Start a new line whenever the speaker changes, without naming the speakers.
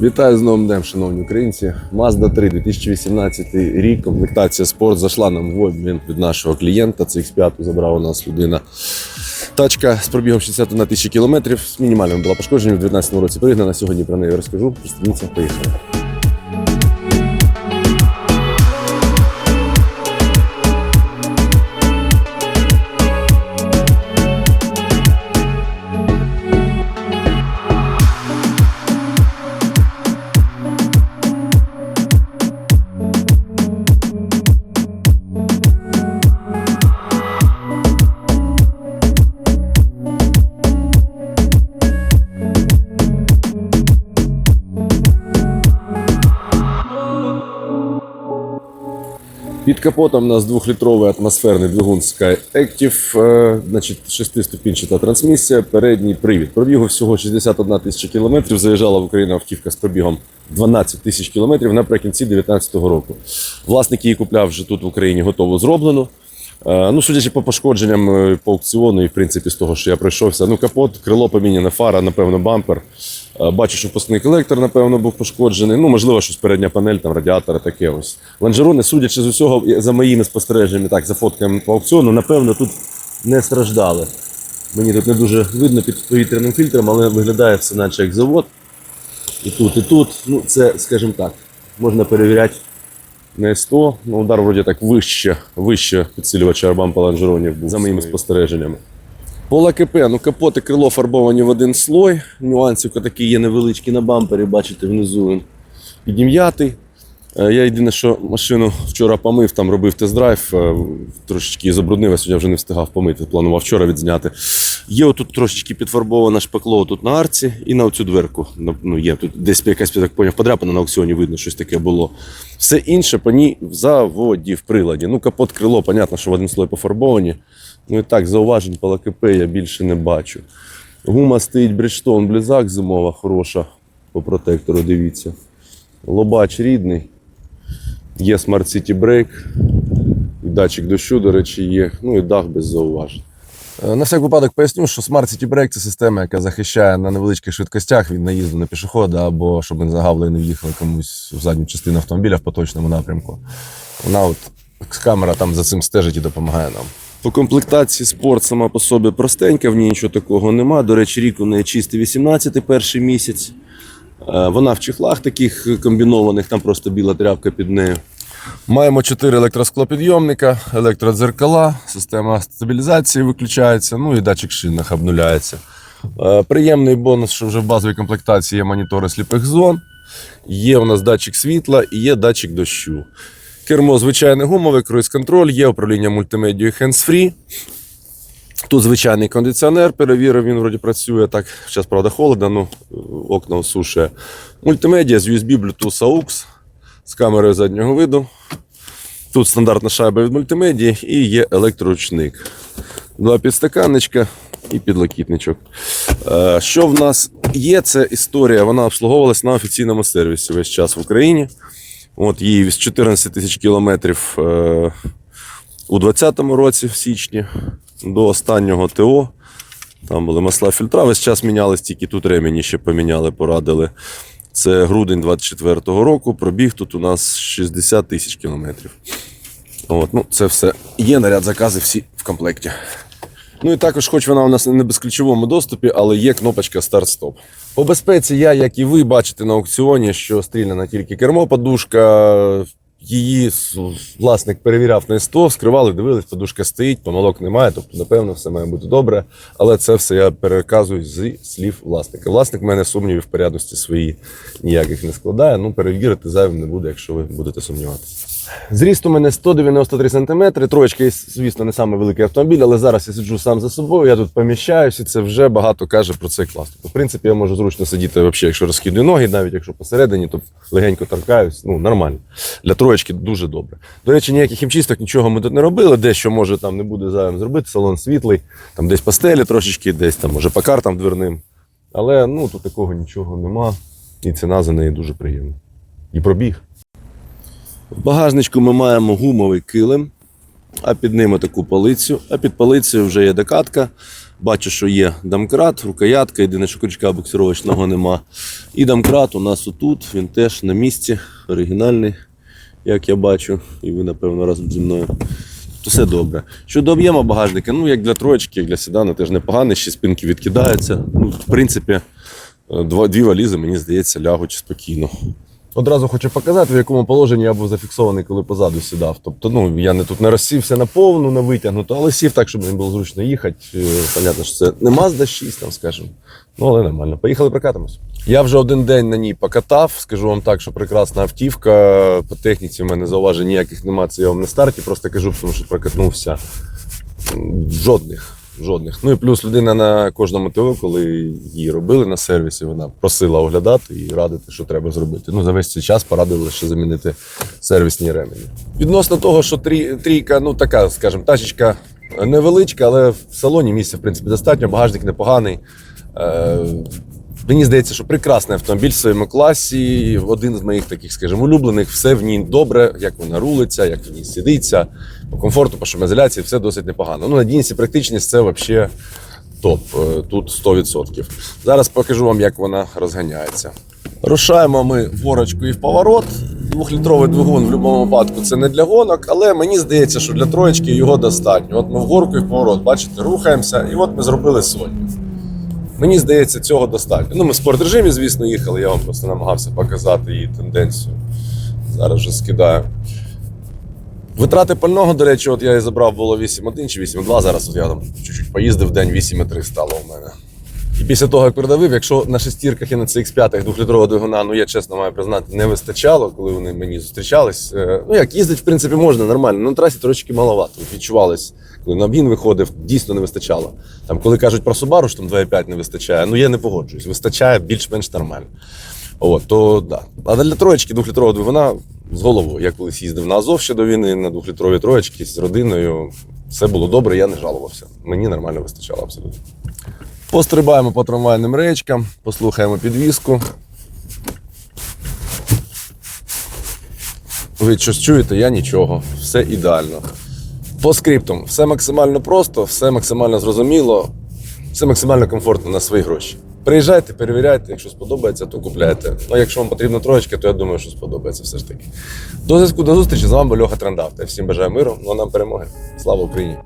Вітаю з новим днем, шановні українці. Mazda 3 2018 рік. Комплектація спорт зайшла нам в обмін від нашого клієнта. Це X5 забрав у нас людина. Тачка з пробігом 60 на тисячі кілометрів. З мінімальним була пошкоджена в 2019 році пригнана. Сьогодні про неї розкажу. Пристебніться, поїхали. Під капотом у нас двохлітровий атмосферний двигун Sky Active, е, значить, шестиступінчата трансмісія, передній привід. Пробігу всього 61 тисяча кілометрів. Заїжджала в Україну автівка з пробігом 12 тисяч кілометрів наприкінці 2019 року. Власник її купляв вже тут в Україні готово зроблено. Е, Ну, судячи по пошкодженням е, по аукціону, і в принципі з того, що я пройшовся. Ну, капот, крило поміняне, фара, напевно, бампер. Е, Бачу, що впускний колектор, напевно, був пошкоджений. Ну, можливо, щось передня панель, там радіатор, таке ось. Лонжерони, судячи з усього, за моїми спостереженнями, так, за фотками по аукціону, напевно, тут не страждали. Мені тут не дуже видно під повітряним фільтром, але виглядає все наче як завод. І тут, і тут. Ну, це, скажімо так, можна перевіряти не 100, ну удар вроді так вище, вище підсилювача бампа лонжеронів був, за моїми спостереженнями. Пола КП, ну капот і крило фарбовані в один слой. Нюансів такі є невеличкі на бампері, бачите, внизу він підім'ятий. Е, Я єдине, що машину вчора помив, там робив тест-драйв, е, трошечки забруднив, я сьогодні вже не встигав помити, планував вчора відзняти. Є отут трошечки підфарбоване шпакло тут на арці і на оцю дверку. Ну, є тут десь якась так поняв, подряпана на аукціоні видно, щось таке було. Все інше по ній в заводі, в приладі. Ну, капот, крило, понятно, що в один слой пофарбовані. Ну і так, зауважень по ЛКП я більше не бачу. Гума стоїть Bridgestone, близак зимова, хороша по протектору, дивіться. Лобач рідний. Є Smart City Brake, датчик дощу, до речі, є. Ну і дах без зауважень. Е, На всяк випадок поясню, що Smart City Brake – це система, яка захищає на невеличких швидкостях від наїзду на пішохода або щоб ми загавли не в'їхали комусь в задню частину автомобіля в поточному напрямку. Вона от камера там за цим стежить і допомагає нам. По комплектації спорт сама по собі простенька, в ній нічого такого нема. До речі, рік у неї чистий 18 перший місяць. Е, Вона в чехлах таких комбінованих, там просто біла тряпка під нею. Маємо 4 електросклопідйомника, електродзеркала, система стабілізації виключається, ну і датчик шинах обнуляється. Е, Приємний бонус, що вже в базовій комплектації є монітори сліпих зон, є у нас датчик світла і є датчик дощу. Кермо звичайне гумове, круїз-контроль, є управління мультимедією hands-free. Тут звичайний кондиціонер, перевірив, він вроді працює так. Зараз, правда, холодно, ну окна осушує. Мультимедіа з USB, Bluetooth, AUX з камерою заднього виду. Тут стандартна шайба від мультимедії і є електроручник. Два підстаканничка і підлокітничок. Е, Що в нас є? Це історія. Вона обслуговувалась на офіційному сервісі весь час в Україні. От її з 14 тисяч кілометрів е, у 2020 році, в січні, до останнього ТО. Там були масла фільтра, весь час мінялись, тільки тут ремені ще поміняли, порадили. Це грудень 24-го року. Пробіг тут у нас 60 тисяч кілометрів. От, ну, це все. Є наряд закази всі в комплекті. Ну і також, хоч вона у нас не в безключовому доступі, але є кнопочка старт-стоп. По безпеці, я, як і ви, бачите на аукціоні, що стріляна тільки кермо, подушка. Її власник перевіряв на СТО, вскривали, дивились, подушка стоїть, помилок немає, тобто, напевно, все має бути добре. Але це все я переказую зі слів власника. Власник в мене сумнівів в порядності свої ніяких не складає. Ну, перевірити зайвим не буде, якщо ви будете сумніватися. Зріст у мене 193 см. Троєчка, звісно, не самий великий автомобіль, але зараз я сиджу сам за собою, я тут поміщаюся, і це вже багато каже про цей клас. Тобто, в принципі, я можу зручно сидіти, взагалі, якщо розхідую ноги, навіть якщо посередині, то легенько торкаюсь. Ну, нормально. Для троєчки дуже добре. До речі, ніяких хімчисток, нічого ми тут не робили. Дещо може там не буде зайвим зробити. Салон світлий, там десь пастелі трошечки, десь там, може, по картам дверним. Але ну, тут такого нічого нема. І ціна за неї дуже приємна. І пробіг. В багажничку ми маємо гумовий килим, а під ним таку полицю. А під полицею вже є декатка, Бачу, що є домкрат, рукоятка, єдине, що крючка буксировочного нема. І домкрат у нас отут, він теж на місці, оригінальний, як я бачу, і ви, напевно, разом зі мною. То все добре. Щодо об'єму багажника, ну як для троєчки, як для седана, теж непоганий, ще спинки відкидаються. Ну, в принципі, е, дві валізи, мені здається, лягуть спокійно. Одразу хочу показати, в якому положенні я був зафіксований, коли позаду сідав. Тобто, ну я не тут не розсівся на повну, на витягнуту, але сів так, щоб мені було зручно їхати. Е, Понятно, що це не Mazda 6, там скажімо. Ну, але нормально. Поїхали прокатимось. Я вже один день на ній покатав. Скажу вам так, що прекрасна автівка. По техніці в мене зауважень ніяких немає. Це я вам на старті просто кажу, тому що прокатнувся. Жодних. Жодних. Ну і плюс людина на кожному ТО, коли її робили на сервісі, вона просила оглядати і радити, що треба зробити. Ну, за весь цей час порадили ще замінити сервісні ремені. Відносно того, що трі, трійка, ну така, скажімо, тачечка невеличка, але в салоні місця, в принципі, достатньо, багажник непоганий. Е, Мені здається, що прекрасний автомобіль в своєму класі. Один з моїх таких, скажімо, улюблених. Все в ній добре, як вона рулиться, як в ній сидиться. По комфорту, по шумоізоляції, все досить непогано. Ну, надійність і практичність це взагалі топ. Е, Тут 100%. Зараз покажу вам, як вона розганяється. Рушаємо ми в горочку і в поворот. Двохлітровий двигун в будь-якому випадку це не для гонок, але мені здається, що для троєчки його достатньо. От ми в горку і в поворот, бачите, рухаємося, і от ми зробили сотню. Мені здається, цього достатньо. Ну, ми в спортрежимі, звісно, їхали, я вам просто намагався показати її тенденцію. Зараз вже скидаю. Витрати пального, до речі, от я і забрав було 8,1 чи 8,2. Зараз от я там чуть-чуть поїздив в день 8,3 стало у мене. І після того, як передавив, якщо на шестірках і на CX5 двохлітрового двигуна, ну я чесно маю признати, не вистачало, коли вони мені зустрічались. Е, Ну як їздить, в принципі, можна нормально. На трасі трошки маловато. Відчувалось, коли на обгін виходив, дійсно не вистачало. Там, коли кажуть про Subaru, що там 2,5 не вистачає, ну я не погоджуюсь. Вистачає більш-менш нормально. От, то да. А для троєчки двохлітрового двигуна з головою. Я колись їздив на Азов ще до війни на двохлітровій троєчці з родиною. Все було добре, я не жалувався. Мені нормально вистачало абсолютно. Пострибаємо по трамвайним речкам, послухаємо підвіску. Ви щось чуєте? Я нічого. Все ідеально. По скриптам, все максимально просто, все максимально зрозуміло, все максимально комфортно на свої гроші. Приїжджайте, перевіряйте, якщо сподобається, то купляйте. Ну, якщо вам потрібно троєчки, то я думаю, що сподобається все ж таки. До зв'язку, до зустрічі. З вами Льоха Трендавта. Всім бажаю миру, ну а нам перемоги. Слава Україні!